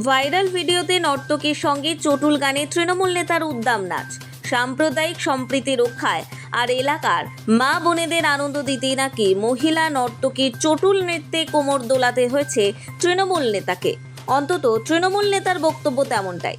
Viral ভিডিওতে নর্তকীর সঙ্গে চটুল গানে তৃণমূল নেতার উদ্দাম নাচ, সাম্প্রদায়িক সম্প্রীতি রক্ষায়, আর এলাকার মা বোনেদের আনন্দ দিতেই নাকি মহিলা নর্তকীর চটুল নৃত্যে কোমর দোলাতে হয়েছে তৃণমূল নেতাকে। অন্তত তৃণমূল নেতার বক্তব্য তেমনটাই।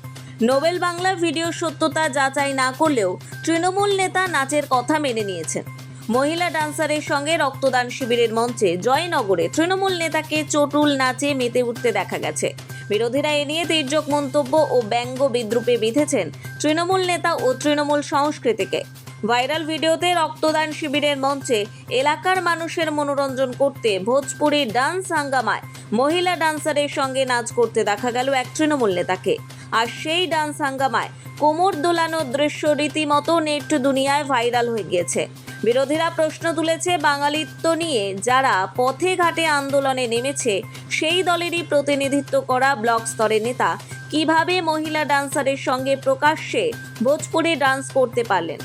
নোবেল বাংলার ভিডিও সত্যতা যাচাই না করলেও তৃণমূল নেতা নাচের কথা মেনে নিয়েছেন। মহিলা ডান্সারের সঙ্গে রক্তদান শিবিরের মঞ্চে জয়নগরে তৃণমূল নেতাকে চটুল নাচে মেতে উঠতে দেখা গেছে। বিরোধীরা এ নিয়ে তির্যক মন্তব্য ও ব্যঙ্গ বিদ্রুপে বিঁধেছেন তৃণমূল নেতা ও তৃণমূল সংস্কৃতিকে। ভাইরাল ভিডিওতে রক্তদান শিবিরের মঞ্চে এলাকার মানুষের মনোরঞ্জন করতে ভোজপুরি ডান্স হাঙ্গামায় মহিলা ডান্সারের সঙ্গে নাচ করতে দেখা গেল এক তৃণমূল নেতাকে। আর সেই ডান্স হাঙ্গামায় কোমর দোলানোর দৃশ্য রীতিমতো নেট দুনিয়ায় ভাইরাল হয়ে গিয়েছে। বিরোধীরা প্রশ্ন তুলেছে বাঙালিত্ব নিয়ে। যারা পথে ঘাটে আন্দোলনে নেমেছে, সেই দলেরই প্রতিনিধিত্ব করা ব্লক স্তরের নেতা। কীভাবে মহিলা ডান্সারের সঙ্গে প্রকাশ্যে ভোজপুরে ডান্স করতে পারলেন?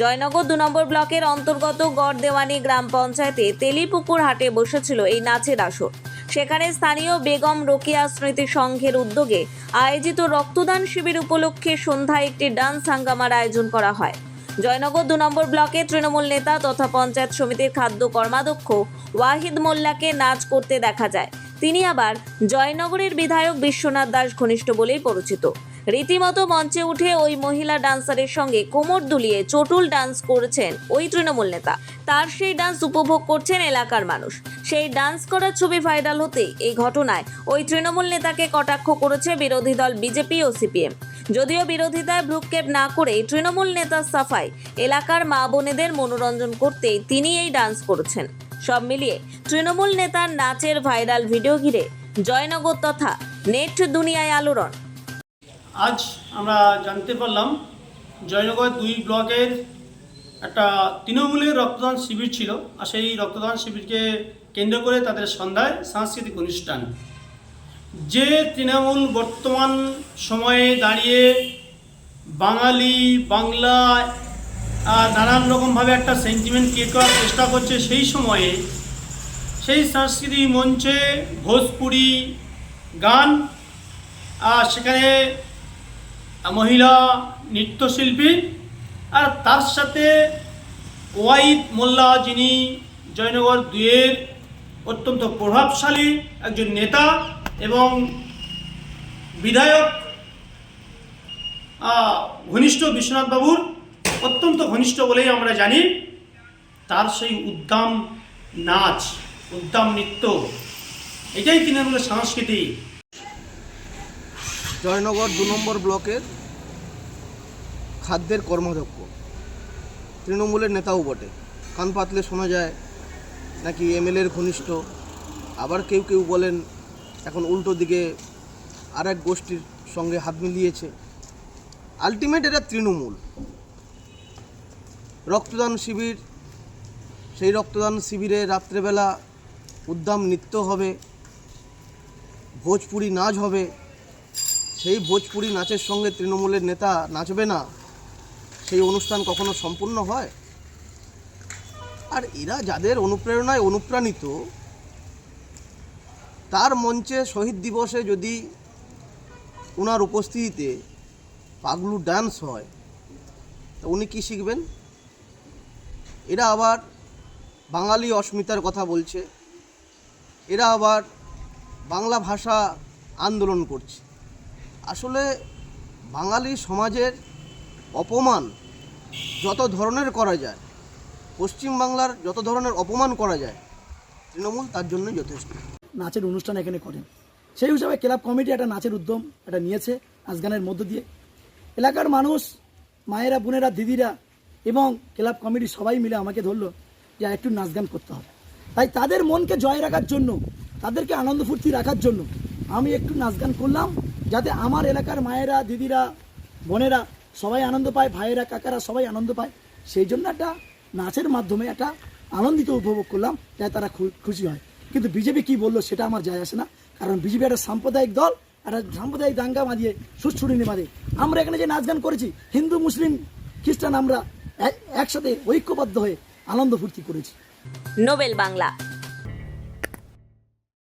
জয়নগর দু নম্বর ব্লকের অন্তর্গত গড়দেওয়ানি গ্রাম পঞ্চায়েতে তেলিপুকুর হাটে বসেছিল এই নাচের আসর। সেখানে স্থানীয় বেগম রোকেয়া স্মৃতি সংঘের উদ্যোগে আয়োজিত রক্তদান শিবির উপলক্ষে সন্ধ্যায় একটি ডান্স হাঙ্গামার আয়োজন করা হয়। জয়নগর দু নম্বর ব্লকে তৃণমূল নেতা তথা পঞ্চায়েত সমিতির খাদ্য কর্মাধ্যক্ষ ওয়াহিদ মোল্লাকে নাচ করতে দেখা যায়। তিনি আবার জয়নগরের বিধায়ক বিশ্বনাথ দাস ঘনিষ্ঠ বলেই পরিচিত। রীতিমতো মঞ্চে উঠে ওই মহিলা ডান্সারের সঙ্গে কোমর দুলিয়ে চটুল ডান্স করেছেন ওই তৃণমূল নেতা। তার সেই ডান্স উপভোগ করছেন এলাকার মানুষ। সেই ডান্স করার ছবি ভাইরাল হতেই এই ঘটনায় ওই তৃণমূল নেতাকে কটাক্ষ করেছে বিরোধী দল বিজেপি ও সিপিএম। যদিও বিরোধিতায় ভ্রুক্ষেপ না করে তৃণমূল নেতা সাফাই এলাকার মা বোনেদের মনোরঞ্জন করতেই তিনি এই ডান্স করেছেন। সব মিলিয়ে তৃণমূল নেতার নাচের ভাইরাল ভিডিও ঘিরে জয়নগর তথা নেট দুনিয়ায় আলোড়ন। আজ আমরা জানতে পারলাম জয়নগর দুই ব্লকের একটা তৃণমূলের রক্তদান শিবির ছিল আর সেই রক্তদান শিবিরকে কেন্দ্র করে তাদের সন্ধ্যায় সাংস্কৃতিক অনুষ্ঠান। যে তৃণমূল বর্তমান সময়ে দাঁড়িয়ে বাঙালি, বাংলা নানান রকমভাবে একটা সেন্টিমেন্ট ক্রিয়েট করার চেষ্টা করছে সেই সময়ে, সেই সাংস্কৃতিক মঞ্চে ভোজপুরি গান আর সেখানে মহিলা নৃত্যশিল্পী, আর তার সাথে ওয়াইদ মোল্লা যিনি জয়নগর দুয়ের অত্যন্ত প্রভাবশালী একজন নেতা এবং বিধায়ক ঘনিষ্ঠ বিশ্বনাথ বাবুর অত্যন্ত ঘনিষ্ঠ বলেই আমরা জানি, তার সেই উদ্দাম নাচ, উদ্দাম নৃত্য, এটাই তৃণমূলের সংস্কৃতি জয়নগর দু নম্বর ব্লকের খাদ্যের কর্মাধ্যক্ষ তৃণমূলের নেতাও বটে। কান পাতলে শোনা যায়, নাকি এমএলএর ঘনিষ্ঠ। আবার কেউ কেউ বলেন এখন উল্টো দিকে আর এক গোষ্ঠীর সঙ্গে হাত মিলিয়েছে। আলটিমেট এটা তৃণমূল। রক্তদান শিবির, সেই রক্তদান শিবিরে রাত্রেবেলা উদ্দাম নৃত্য হবে, ভোজপুরি নাচ হবে। সেই ভোজপুরি নাচের সঙ্গে তৃণমূলের নেতা নাচবে না, সেই অনুষ্ঠান কখনো সম্পূর্ণ হয়? আর এরা যাদের অনুপ্রেরণায় অনুপ্রাণিত তার মঞ্চে শহীদ দিবসে যদি ওনার উপস্থিতিতে পাগলু ডান্স হয়, তা উনি কী শিখবেন? এরা আবার বাঙালি অস্মিতার কথা বলছে। এরা আবার বাংলা ভাষা আন্দোলন করছে। আসলে বাঙালি সমাজের অপমান যত ধরনের করা যায় পশ্চিম বাংলার যত ধরনের অপমান করা যায়, তৃণমূল তার জন্য যথেষ্ট। নাচের অনুষ্ঠান এখানে করেন। সেই হিসাবে ক্লাব কমিটি একটা নাচের উদ্যম এটা নিয়েছে নাচ গানের মধ্য দিয়ে। এলাকার মানুষ, মায়েরা, বোনেরা, দিদিরা এবং ক্লাব কমিটি সবাই মিলে আমাকে ধরলো যে একটু নাচ গান করতে হবে। তাই তাদের মনকে জয় রাখার জন্য, তাদেরকে আনন্দ ফুর্তি রাখার জন্য আমি একটু নাচ গান করলাম যাতে আমার এলাকার মায়েরা, দিদিরা, বোনেরা সবাই আনন্দ পায়, ভাইয়েরা, কাকারা সবাই আনন্দ পায়। সেই জন্য একটা নাচের মাধ্যমে একটা আনন্দিত উপভোগ করলাম যাতে তারা খুশি হয়। কিন্তু বিজেপি কি বলল সেটা আমার যায় আসে না। কারণ বিজেপি একটা সাম্প্রদায়িক দল, একটা সাম্প্রদায়িক দাঙ্গা বাঁধিয়ে সুচ্ছুড়িনি বাঁধে আমরা এখানে যে নাচ গান করেছি, হিন্দু, মুসলিম, খ্রিস্টান, আমরা একসাথে ঐক্যবদ্ধ হয়ে আনন্দ ফুর্তি করেছি। নোবেল বাংলা।